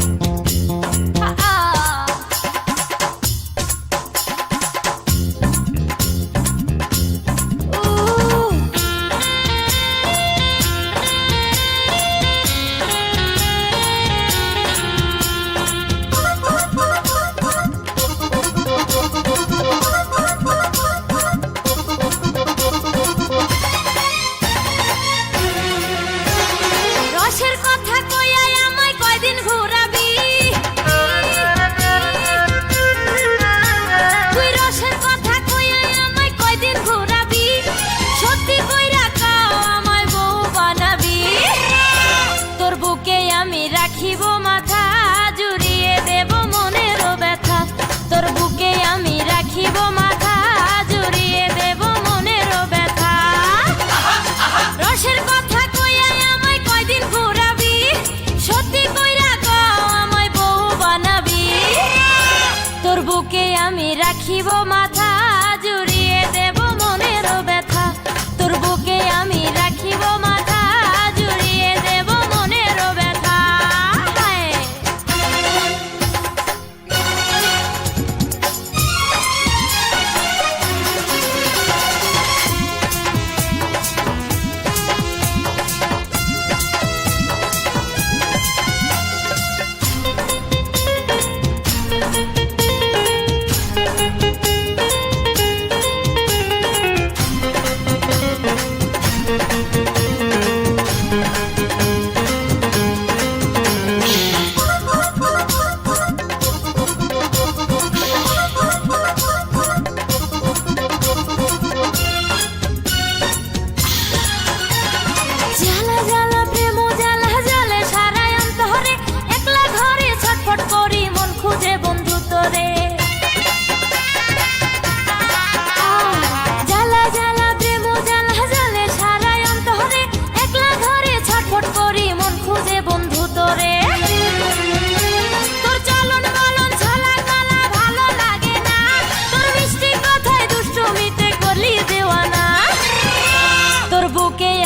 রসের রাখিব মাথা, জুড়িয়ে দেব মনের ব্যথা। তোর বুকে আমি রাখিব মাথা, জুড়িয়ে দেব মনের ব্যথা। রসের কথা কইয়া আমায় কয়দিন ঘোরাবি? সত্যি কইরা ক আমায় বউ বানাবি। তোর বুকে আমি রাখিব মাথা, জুড়িয়ে দেব মনের ব্যথা।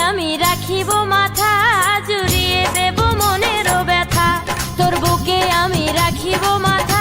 আমি রাখিব মাথা জুড়িয়ে দেব মনেরও ব্যথা। তোর বুকে আমি রাখিব মাথা